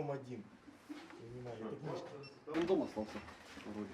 Дом один. Я не знаю, это. Он дом остался вроде.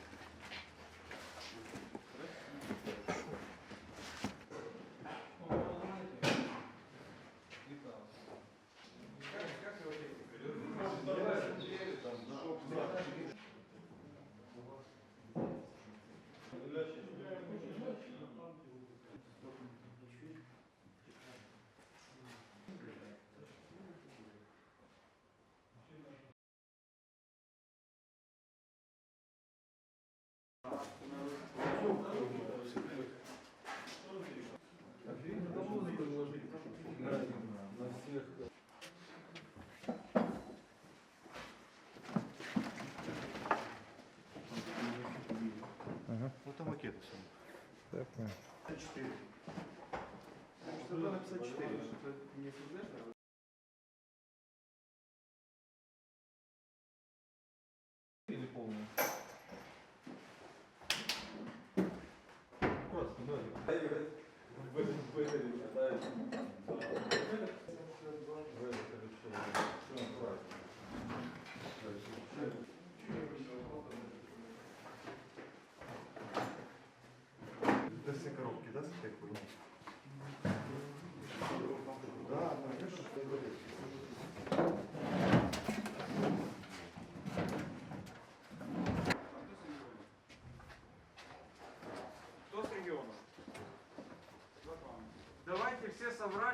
Так, ну. 54. 54. Не СССР, Или полная? Просто ноги. Выдали, выдали, да.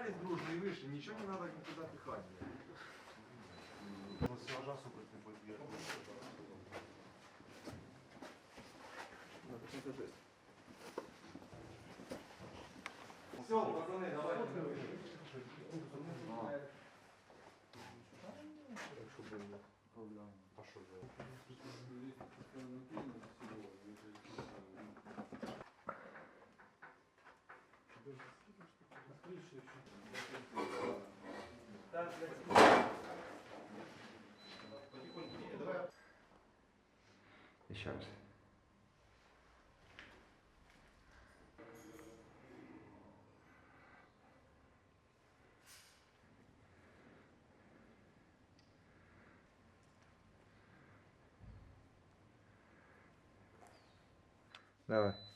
собрались дружно и вышли, ничего не надо никуда пихать. Ну, Сажа супер не будет Все, пацаны, давайте. Пошел. Thank you. Еще раз. Давай.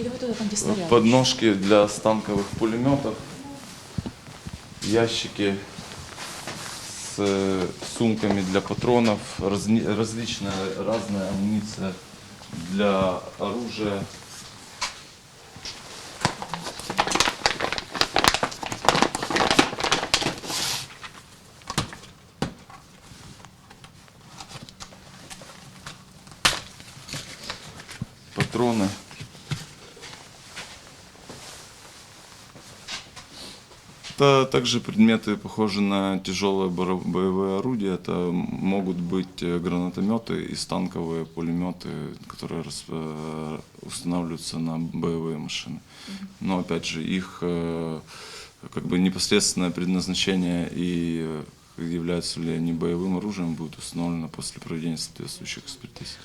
Или вот туда, там, где снаряд. подножки для станковых пулеметов, ящики с э, сумками для патронов, разни- различная разная амуниция для оружия. Патроны. Это также предметы, похожие на тяжелые боро- боевые орудия. Это могут быть э, гранатометы и станковые пулеметы, которые э, устанавливаются на боевые машины. Но опять же, их э, как бы непосредственное предназначение и являются ли они боевым оружием будет установлено после проведения соответствующих экспертиз.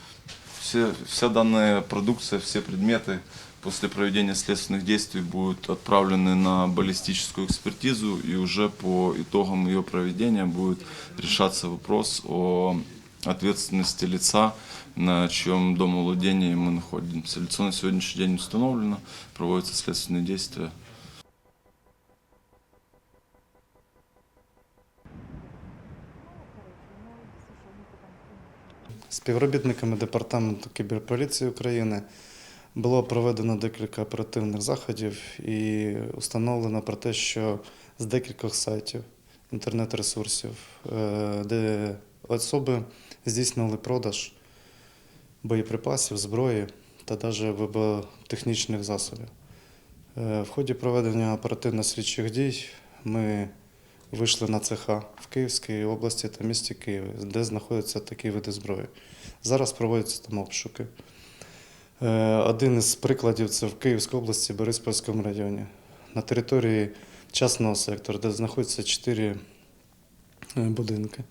Все, вся данная продукция, все предметы после проведения следственных действий будут отправлены на баллистическую экспертизу, и уже по итогам ее проведения будет решаться вопрос о ответственности лица, на чьем домовладении мы находимся. Лицо на сегодняшний день установлено, проводятся следственные действия. Співробітниками Департаменту кіберполіції України було проведено декілька оперативних заходів і установлено про те, що з декількох сайтів інтернет-ресурсів, е, де особи здійснили продаж боєприпасів, зброї та навіть вибухотехнічних засобів. Е, В ході проведення оперативно-слідчих дій ми вийшли на ЦХ в Київській області та місті Києві, де знаходяться такі види зброї. Зараз проводяться там обшуки. Е, Один із прикладів це в Київській області, Бориспільському районі, на території частного сектору, де знаходяться чотири е, будинки.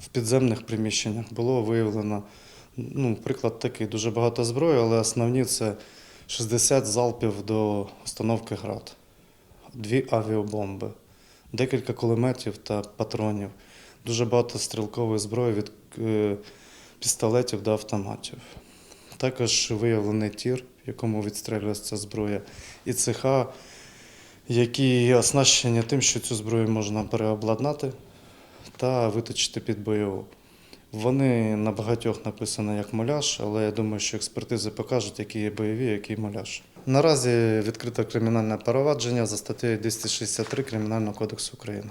В підземних приміщеннях було виявлено, ну, приклад такий, дуже багато зброї, але основні це 60 залпів до установки град, дві авіабомби, декілька кулеметів та патронів, дуже багато стрілкової зброї від е, пістолетів до автоматів. Також виявлений тір, в якому відстрілюється зброя, і цеха, які оснащені тим, що цю зброю можна переобладнати та виточити під бойову. Вони на багатьох написано як муляж, але я думаю, що експертизи покажуть, які є бойові, які муляж. Наразі відкрито кримінальне провадження за статтею 263 Кримінального кодексу України.